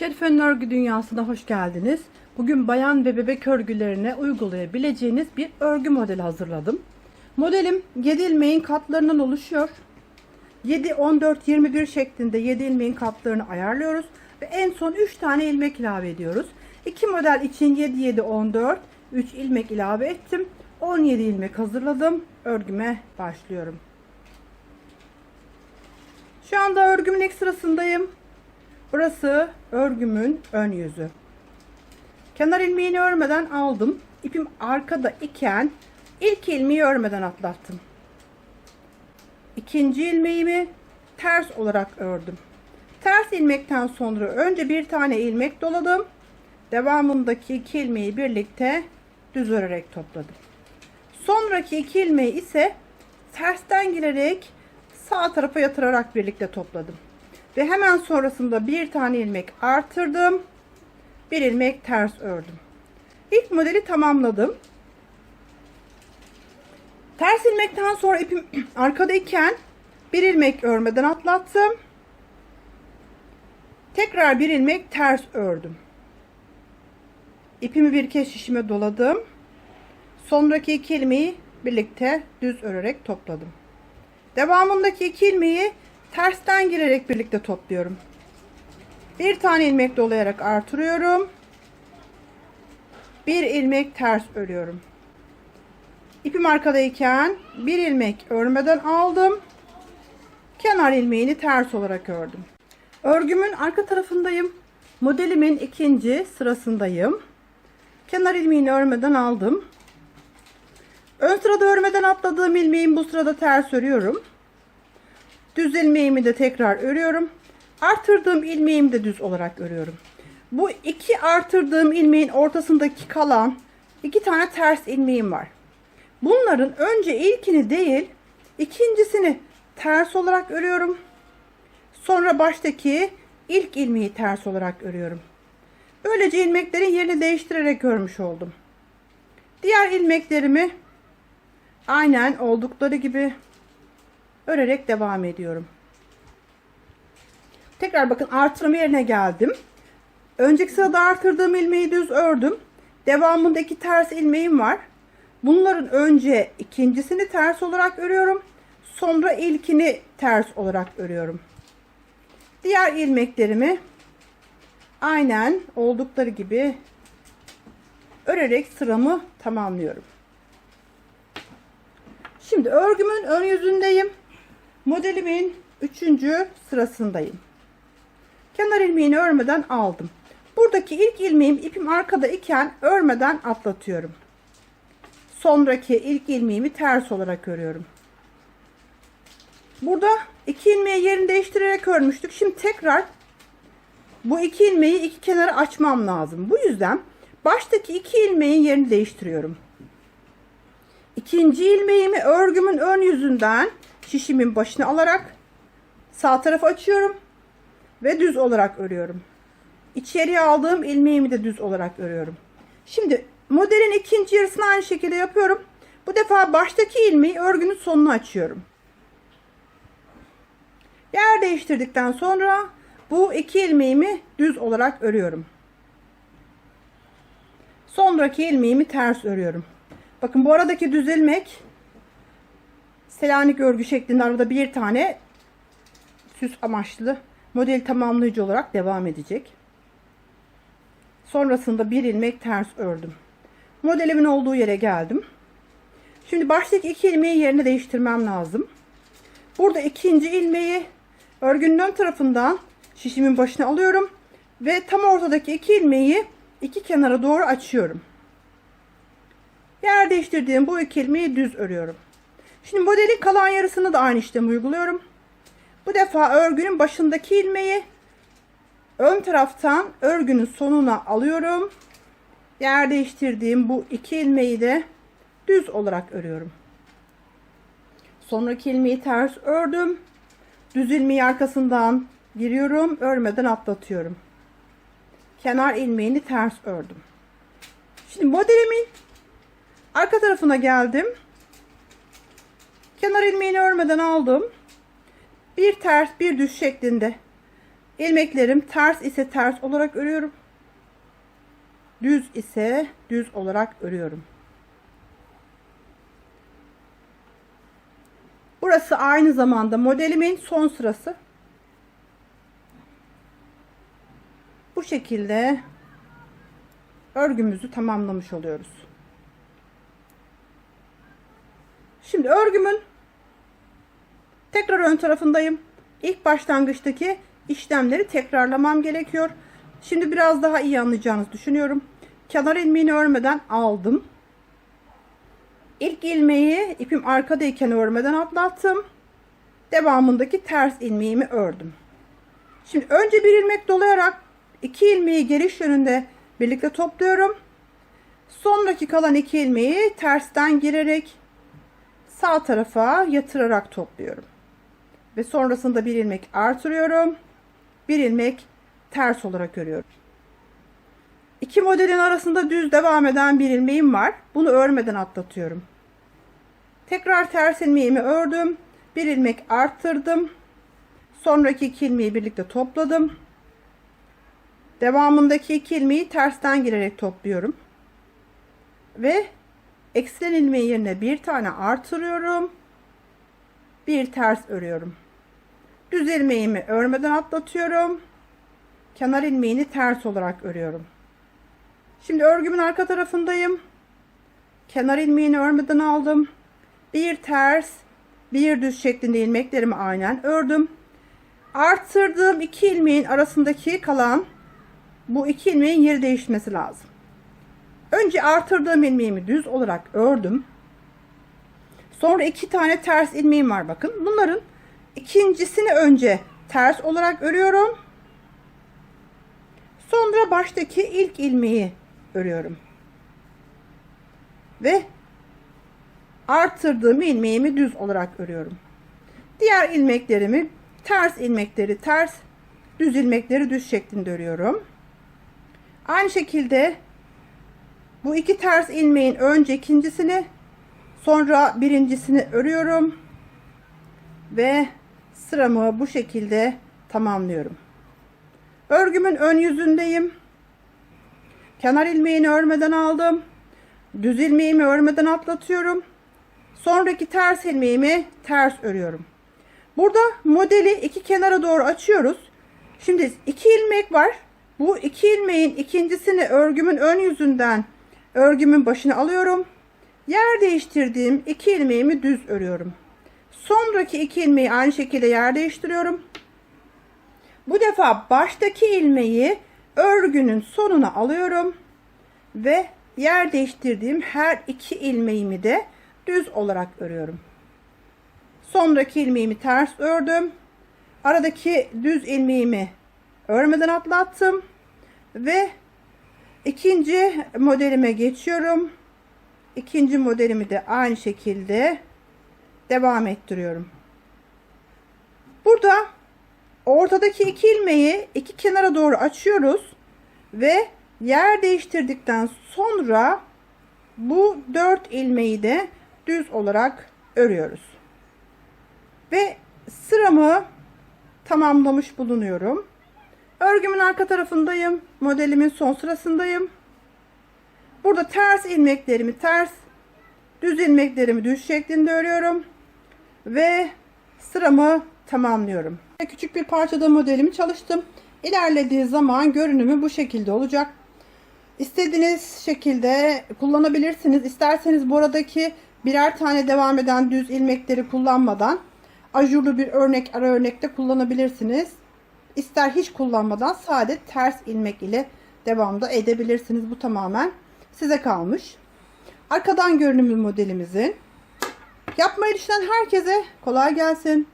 Şerife'nin örgü dünyasına hoş geldiniz. Bugün bayan ve bebek örgülerine uygulayabileceğiniz bir örgü modeli hazırladım. Modelim 7 ilmeğin katlarından oluşuyor. 7, 14, 21 şeklinde 7 ilmeğin katlarını ayarlıyoruz. Ve en son 3 tane ilmek ilave ediyoruz. İki model için 7, 7, 14, 3 ilmek ilave ettim. 17 ilmek hazırladım. Örgüme başlıyorum. Şu anda örgümün ilk sırasındayım. Burası örgümün ön yüzü. Kenar ilmeğini örmeden aldım. İpim arkada iken ilk ilmeği örmeden atlattım. İkinci ilmeğimi ters olarak ördüm. Ters ilmekten sonra önce bir tane ilmek doladım. Devamındaki iki ilmeği birlikte düz örerek topladım. Sonraki iki ilmeği ise tersten girerek sağ tarafa yatırarak birlikte topladım. Ve hemen sonrasında bir tane ilmek artırdım. Bir ilmek ters ördüm. İlk modeli tamamladım. Ters ilmekten sonra ipim arkadayken bir ilmek örmeden atlattım. Tekrar bir ilmek ters ördüm. İpimi bir kez şişime doladım. Sonraki iki ilmeği birlikte düz örerek topladım. Devamındaki iki ilmeği tersten girerek birlikte topluyorum. Bir tane ilmek dolayarak artırıyorum. Bir ilmek ters örüyorum. İpim arkadayken bir ilmek örmeden aldım. Kenar ilmeğini ters olarak ördüm. Örgümün arka tarafındayım. Modelimin ikinci sırasındayım. Kenar ilmeğini örmeden aldım. Ön sırada örmeden atladığım ilmeğin bu sırada ters örüyorum. Düz ilmeğimi de tekrar örüyorum. Artırdığım ilmeğimi de düz olarak örüyorum. Bu iki artırdığım ilmeğin ortasındaki kalan iki tane ters ilmeğim var. Bunların önce ilkini değil ikincisini ters olarak örüyorum. Sonra baştaki ilk ilmeği ters olarak örüyorum. Böylece ilmeklerin yerini değiştirerek örmüş oldum. Diğer ilmeklerimi aynen oldukları gibi örerek devam ediyorum. Tekrar bakın artırma yerine geldim. Önceki sırada artırdığım ilmeği düz ördüm. Devamındaki ters ilmeğim var. Bunların önce ikincisini ters olarak örüyorum. Sonra ilkini ters olarak örüyorum. Diğer ilmeklerimi aynen oldukları gibi örerek sıramı tamamlıyorum. Şimdi örgümün ön yüzündeyim. Modelimin 3. sırasındayım. Kenar ilmeğini örmeden aldım. Buradaki ilk ilmeğim ipim arkada iken örmeden atlatıyorum. Sonraki ilk ilmeğimi ters olarak örüyorum. Burada iki ilmeği yerini değiştirerek örmüştük. Şimdi tekrar bu iki ilmeği iki kenara açmam lazım. Bu yüzden baştaki iki ilmeğin yerini değiştiriyorum. İkinci ilmeğimi örgümün ön yüzünden şişimin başına alarak sağ tarafı açıyorum ve düz olarak örüyorum. İçeriye aldığım ilmeğimi de düz olarak örüyorum. Şimdi modelin ikinci yarısını aynı şekilde yapıyorum. Bu defa baştaki ilmeği örgünün sonuna açıyorum. Yer değiştirdikten sonra bu iki ilmeğimi düz olarak örüyorum. Sonraki ilmeğimi ters örüyorum. Bakın bu aradaki düz ilmek Selanik örgü şeklinde arada bir tane süs amaçlı model tamamlayıcı olarak devam edecek. Sonrasında bir ilmek ters ördüm. Modelimin olduğu yere geldim. Şimdi baştaki iki ilmeği yerine değiştirmem lazım. Burada ikinci ilmeği örgünün ön tarafından şişimin başına alıyorum ve tam ortadaki iki ilmeği iki kenara doğru açıyorum. Yer değiştirdiğim bu ilmeği düz örüyorum. Şimdi modelin kalan yarısını da aynı işlemi uyguluyorum. Bu defa örgünün başındaki ilmeği ön taraftan örgünün sonuna alıyorum. Yer değiştirdiğim bu iki ilmeği de düz olarak örüyorum. Sonraki ilmeği ters ördüm. Düz ilmeği arkasından giriyorum. Örmeden atlatıyorum. Kenar ilmeğini ters ördüm. Şimdi modelimin arka tarafına geldim. Kenar ilmeğini örmeden aldım. Bir ters bir düz şeklinde ilmeklerim ters ise ters olarak örüyorum. Düz ise düz olarak örüyorum. Burası aynı zamanda modelimin son sırası. Bu şekilde örgümüzü tamamlamış oluyoruz. Şimdi örgümün tekrar ön tarafındayım. İlk başlangıçtaki işlemleri tekrarlamam gerekiyor. Şimdi biraz daha iyi anlayacağınızı düşünüyorum. Kenar ilmeğini örmeden aldım. İlk ilmeği ipim arkadayken örmeden atlattım. Devamındaki ters ilmeğimi ördüm. Şimdi önce bir ilmek dolayarak iki ilmeği geliş yönünde birlikte topluyorum. Sonraki kalan iki ilmeği tersten girerek sağ tarafa yatırarak topluyorum. Ve sonrasında bir ilmek artırıyorum. Bir ilmek ters olarak örüyorum. İki modelin arasında düz devam eden bir ilmeğim var. Bunu örmeden atlatıyorum. Tekrar ters ilmeğimi ördüm. Bir ilmek arttırdım. Sonraki iki ilmeği birlikte topladım. Devamındaki iki ilmeği tersten girerek topluyorum. Ve eksilen ilmeği yerine bir tane artırıyorum. Bir ters örüyorum. Düz ilmeğimi örmeden atlatıyorum. Kenar ilmeğini ters olarak örüyorum. Şimdi örgümün arka tarafındayım. Kenar ilmeğini örmeden aldım. Bir ters, bir düz şeklinde ilmeklerimi aynen ördüm. Arttırdığım iki ilmeğin arasındaki kalan bu iki ilmeğin yeri değişmesi lazım. Önce artırdığım ilmeğimi düz olarak ördüm. Sonra iki tane ters ilmeğim var bakın. Bunların ikincisini önce ters olarak örüyorum. Sonra baştaki ilk ilmeği örüyorum. Ve arttırdığım ilmeğimi düz olarak örüyorum. Diğer ilmeklerimi ters ilmekleri ters, düz ilmekleri düz şeklinde örüyorum. Aynı şekilde bu iki ters ilmeğin önce ikincisini sonra birincisini örüyorum ve sıramı bu şekilde tamamlıyorum. Örgümün ön yüzündeyim. Kenar ilmeğini örmeden aldım. Düz ilmeğimi örmeden atlatıyorum. Sonraki ters ilmeğimi ters örüyorum. Burada modeli iki kenara doğru açıyoruz. Şimdi iki ilmek var. Bu iki ilmeğin ikincisini örgümün ön yüzünden örgümün başına alıyorum. Yer değiştirdiğim iki ilmeğimi düz örüyorum. Sonraki iki ilmeği aynı şekilde yer değiştiriyorum. Bu defa baştaki ilmeği örgünün sonuna alıyorum ve yer değiştirdiğim her iki ilmeğimi de düz olarak örüyorum. Sonraki ilmeğimi ters ördüm. Aradaki düz ilmeğimi örmeden atlattım ve ikinci modelime geçiyorum. İkinci modelimi de aynı şekilde devam ettiriyorum. Burada ortadaki iki ilmeği iki kenara doğru açıyoruz ve yer değiştirdikten sonra bu dört ilmeği de düz olarak örüyoruz. Ve sıramı tamamlamış bulunuyorum. Örgümün arka tarafındayım. Modelimin son sırasındayım. Burada ters ilmeklerimi ters, düz ilmeklerimi düz şeklinde örüyorum. Ve sıramı tamamlıyorum. Küçük bir parçada modelimi çalıştım. İlerlediği zaman görünümü bu şekilde olacak. İstediğiniz şekilde kullanabilirsiniz. İsterseniz buradaki birer tane devam eden düz ilmekleri kullanmadan ajurlu bir örnek ara örnekte kullanabilirsiniz. İster hiç kullanmadan sade ters ilmek ile devamda edebilirsiniz. Bu tamamen size kalmış. Arkadan görünümlü modelimizin. Yapmayı düşünen herkese kolay gelsin.